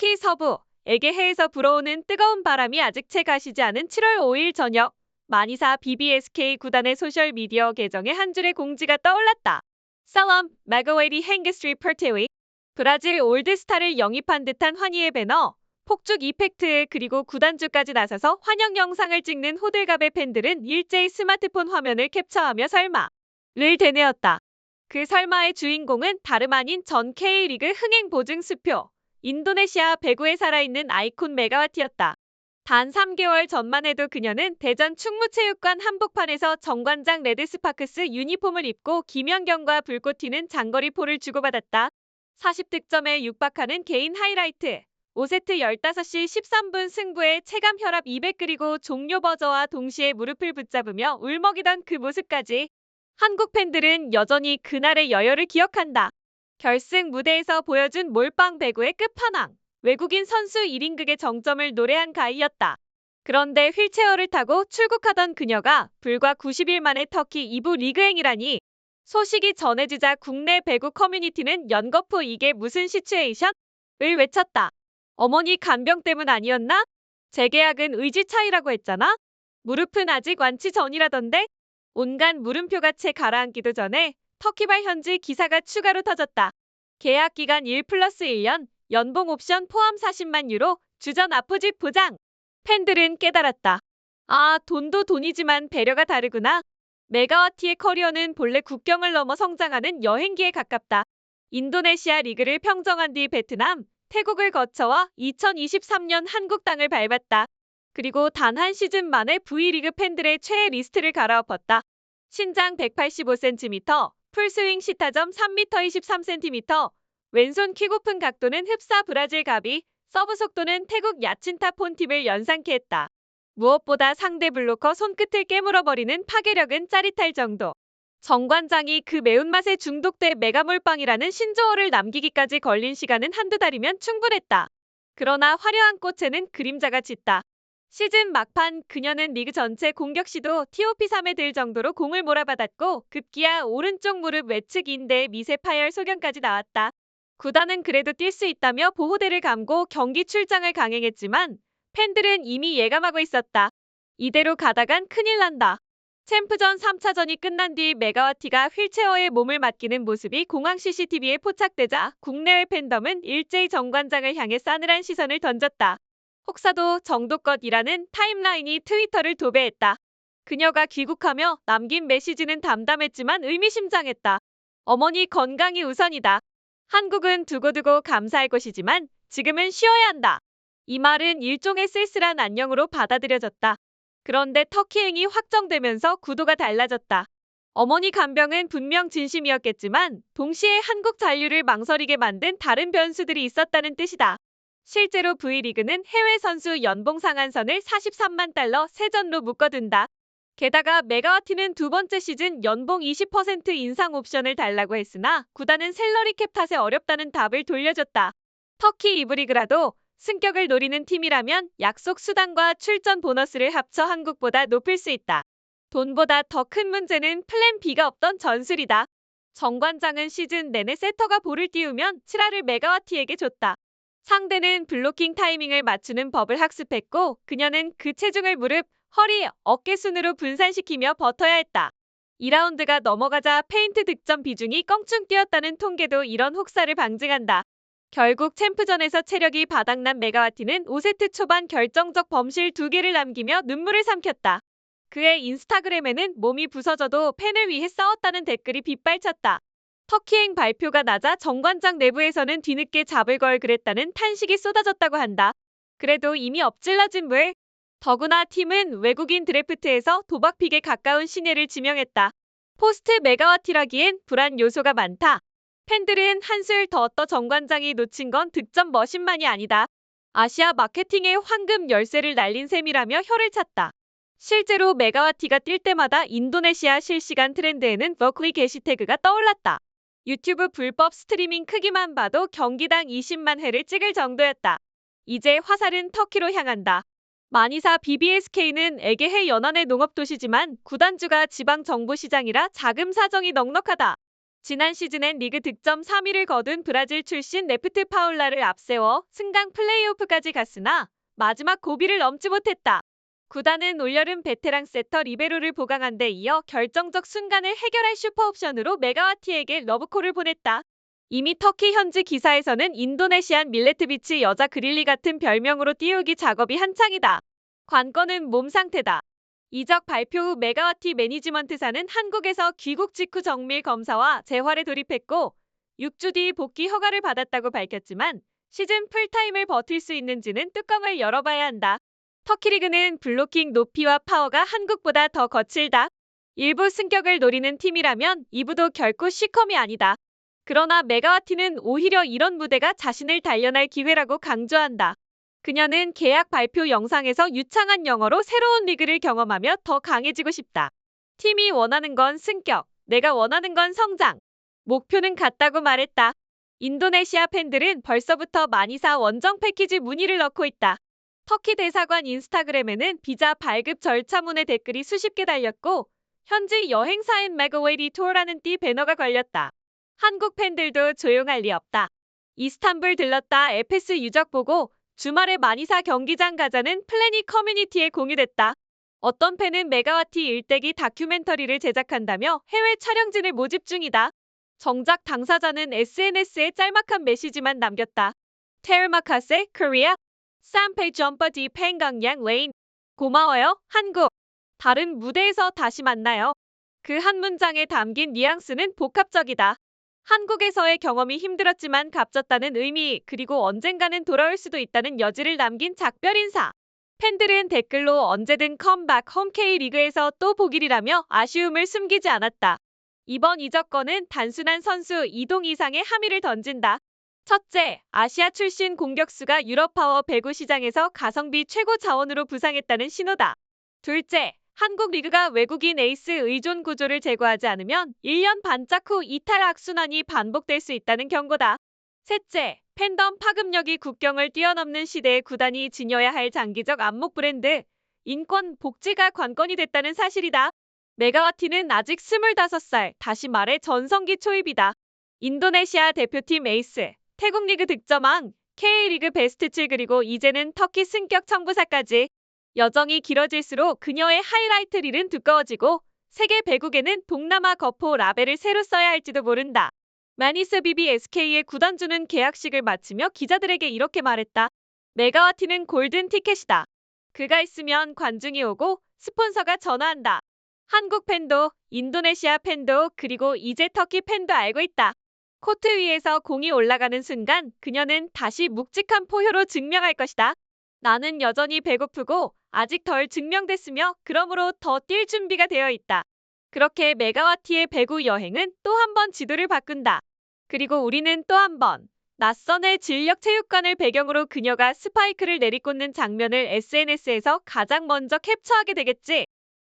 터키 서부 에게해에서 불어오는 뜨거운 바람이 아직 채 가시지 않은 7월 5일 저녁 마니사 BBSK 구단의 소셜미디어 계정에 한 줄의 공지가 떠올랐다. 살람, 마가웨리 행게스트리 퍼테위 브라질 올드스타를 영입한 듯한 환희의 배너 폭죽 이펙트 그리고 구단주까지 나서서 환영 영상을 찍는 호들갑의 팬들은 일제히 스마트폰 화면을 캡처하며 설마를 대내었다. 그 설마의 주인공은 다름 아닌 전 K리그 흥행 보증 수표 인도네시아 배구에 살아있는 아이콘 메가와티였다. 단 3개월 전만 해도 그녀는 대전 충무체육관 한복판에서 정관장 레드스파크스 유니폼을 입고 김연경과 불꽃 튀는 장거리 포를 주고받았다. 40득점에 육박하는 개인 하이라이트. 5세트 15시 13분 승부에 체감 혈압 200 그리고 종료 버저와 동시에 무릎을 붙잡으며 울먹이던 그 모습까지 한국 팬들은 여전히 그날의 여열을 기억한다. 결승 무대에서 보여준 몰빵 배구의 끝판왕. 외국인 선수 1인극의 정점을 노래한 가이였다. 그런데 휠체어를 타고 출국하던 그녀가 불과 90일 만에 터키 2부 리그행이라니 소식이 전해지자 국내 배구 커뮤니티는 연거푸 이게 무슨 시츄에이션? 을 외쳤다. 어머니 간병 때문 아니었나? 재계약은 의지 차이라고 했잖아? 무릎은 아직 완치 전이라던데? 온갖 물음표가 채 가라앉기도 전에 터키발 현지 기사가 추가로 터졌다. 계약 기간 1 플러스 1년, 연봉 옵션 포함 40만 유로, 주전 아포집 보장. 팬들은 깨달았다. 아, 돈도 돈이지만 배려가 다르구나. 메가와티의 커리어는 본래 국경을 넘어 성장하는 여행기에 가깝다. 인도네시아 리그를 평정한 뒤 베트남, 태국을 거쳐와 2023년 한국 땅을 밟았다. 그리고 단 한 시즌 만에 V리그 팬들의 최애 리스트를 갈아엎었다. 신장 185cm, 풀스윙 시타점 3m 23cm, 왼손 킥오픈 각도는 흡사 브라질 가비, 서브 속도는 태국 야친타 폰팁을 연상케 했다. 무엇보다 상대 블로커 손끝을 깨물어버리는 파괴력은 짜릿할 정도. 정관장이 그 매운맛에 중독돼 메가몰빵이라는 신조어를 남기기까지 걸린 시간은 한두 달이면 충분했다. 그러나 화려한 꽃에는 그림자가 짙다. 시즌 막판 그녀는 리그 전체 공격 시도 TOP3에 들 정도로 공을 몰아받았고 급기야 오른쪽 무릎 외측 인대 미세 파열 소견까지 나왔다. 구단은 그래도 뛸 수 있다며 보호대를 감고 경기 출장을 강행했지만 팬들은 이미 예감하고 있었다. 이대로 가다간 큰일 난다. 챔프전 3차전이 끝난 뒤 메가와티가 휠체어에 몸을 맡기는 모습이 공항 CCTV에 포착되자 국내외 팬덤은 일제히 정관장을 향해 싸늘한 시선을 던졌다. 혹사도 정도껏이라는 타임라인이 트위터를 도배했다. 그녀가 귀국하며 남긴 메시지는 담담했지만 의미심장했다. 어머니 건강이 우선이다. 한국은 두고두고 감사할 것이지만 지금은 쉬어야 한다. 이 말은 일종의 쓸쓸한 안녕으로 받아들여졌다. 그런데 터키행이 확정되면서 구도가 달라졌다. 어머니 간병은 분명 진심이었겠지만 동시에 한국 잔류를 망설이게 만든 다른 변수들이 있었다는 뜻이다. 실제로 V리그는 해외 선수 연봉 상한선을 43만 달러 세전로 묶어둔다. 게다가 메가와티는 두 번째 시즌 연봉 20% 인상 옵션을 달라고 했으나 구단은 셀러리 캡 탓에 어렵다는 답을 돌려줬다. 터키 이브리그라도 승격을 노리는 팀이라면 약속 수당과 출전 보너스를 합쳐 한국보다 높일 수 있다. 돈보다 더 큰 문제는 플랜 B가 없던 전술이다. 정관장은 시즌 내내 세터가 볼을 띄우면 7화를 메가와티에게 줬다. 상대는 블로킹 타이밍을 맞추는 법을 학습했고 그녀는 그 체중을 무릎, 허리, 어깨 순으로 분산시키며 버텨야 했다. 2라운드가 넘어가자 페인트 득점 비중이 껑충 뛰었다는 통계도 이런 혹사를 방증한다. 결국 챔프전에서 체력이 바닥난 메가와티는 5세트 초반 결정적 범실 2개를 남기며 눈물을 삼켰다. 그의 인스타그램에는 몸이 부서져도 팬을 위해 싸웠다는 댓글이 빗발쳤다. 터키행 발표가 나자 정관장 내부에서는 뒤늦게 잡을 걸 그랬다는 탄식이 쏟아졌다고 한다. 그래도 이미 엎질러진 물. 더구나 팀은 외국인 드래프트에서 도박픽에 가까운 신예를 지명했다. 포스트 메가와티라기엔 불안 요소가 많다. 팬들은 한술 더 떠 정관장이 놓친 건 득점 머신만이 아니다. 아시아 마케팅의 황금 열쇠를 날린 셈이라며 혀를 찼다. 실제로 메가와티가 뛸 때마다 인도네시아 실시간 트렌드에는 버클리 게시태그가 떠올랐다. 유튜브 불법 스트리밍 크기만 봐도 경기당 20만 회를 찍을 정도였다. 이제 화살은 터키로 향한다. 마니사 BBSK는 에게해 연안의 농업도시지만 구단주가 지방정부 시장이라 자금 사정이 넉넉하다. 지난 시즌엔 리그 득점 3위를 거둔 브라질 출신 레프트 파울라를 앞세워 승강 플레이오프까지 갔으나 마지막 고비를 넘지 못했다. 구단은 올여름 베테랑 세터 리베로를 보강한 데 이어 결정적 순간을 해결할 슈퍼옵션으로 메가와티에게 러브콜을 보냈다. 이미 터키 현지 기사에서는 인도네시안 밀레트비치 여자 그릴리 같은 별명으로 띄우기 작업이 한창이다. 관건은 몸 상태다. 이적 발표 후 메가와티 매니지먼트사는 한국에서 귀국 직후 정밀 검사와 재활에 돌입했고 6주 뒤 복귀 허가를 받았다고 밝혔지만 시즌 풀타임을 버틸 수 있는지는 뚜껑을 열어봐야 한다. 터키리그는 블로킹 높이와 파워가 한국보다 더 거칠다. 일부 승격을 노리는 팀이라면 2부도 결코 시컴이 아니다. 그러나 메가와티는 오히려 이런 무대가 자신을 단련할 기회라고 강조한다. 그녀는 계약 발표 영상에서 유창한 영어로 새로운 리그를 경험하며 더 강해지고 싶다. 팀이 원하는 건 승격, 내가 원하는 건 성장. 목표는 같다고 말했다. 인도네시아 팬들은 벌써부터 마니사 원정 패키지 문의를 넣고 있다. 터키 대사관 인스타그램에는 비자 발급 절차문의 댓글이 수십 개 달렸고 현지 여행사인 메가웨리 투어라는 띠 배너가 걸렸다. 한국 팬들도 조용할 리 없다. 이스탄불 들렀다 에페스 유적 보고 주말에 마니사 경기장 가자는 플래닛 커뮤니티에 공유됐다. 어떤 팬은 메가와티 일대기 다큐멘터리를 제작한다며 해외 촬영진을 모집 중이다. 정작 당사자는 SNS에 짤막한 메시지만 남겼다. 테르마카세, 코리아, 쌈페 점퍼 디 팽강양 레인. 고마워요, 한국. 다른 무대에서 다시 만나요. 그 한 문장에 담긴 뉘앙스는 복합적이다. 한국에서의 경험이 힘들었지만 값졌다는 의미, 그리고 언젠가는 돌아올 수도 있다는 여지를 남긴 작별 인사. 팬들은 댓글로 언제든 컴백 홈케이 리그에서 또 보길이라며 아쉬움을 숨기지 않았다. 이번 이적건은 단순한 선수 이동 이상의 함의를 던진다. 첫째, 아시아 출신 공격수가 유럽 파워 배구 시장에서 가성비 최고 자원으로 부상했다는 신호다. 둘째, 한국 리그가 외국인 에이스 의존 구조를 제거하지 않으면 1년 반짝 후 이탈 악순환이 반복될 수 있다는 경고다. 셋째, 팬덤 파급력이 국경을 뛰어넘는 시대에 구단이 지녀야 할 장기적 안목 브랜드, 인권, 복지가 관건이 됐다는 사실이다. 메가와티는 아직 25살, 다시 말해 전성기 초입이다. 인도네시아 대표팀 에이스, 태국 리그 득점왕, K리그 베스트 7 그리고 이제는 터키 승격 청부사까지 여정이 길어질수록 그녀의 하이라이트 릴은 두꺼워지고 세계 배국에는 동남아 거포 라벨을 새로 써야 할지도 모른다. 마니스 BBSK의 구단주는 계약식을 마치며 기자들에게 이렇게 말했다. 메가와티는 골든 티켓이다. 그가 있으면 관중이 오고 스폰서가 전화한다. 한국 팬도, 인도네시아 팬도, 그리고 이제 터키 팬도 알고 있다. 코트 위에서 공이 올라가는 순간 그녀는 다시 묵직한 포효로 증명할 것이다. 나는 여전히 배고프고 아직 덜 증명됐으며 그러므로 더 뛸 준비가 되어 있다. 그렇게 메가와티의 배구 여행은 또 한 번 지도를 바꾼다. 그리고 우리는 또 한 번 낯선의 진력 체육관을 배경으로 그녀가 스파이크를 내리꽂는 장면을 SNS에서 가장 먼저 캡처하게 되겠지.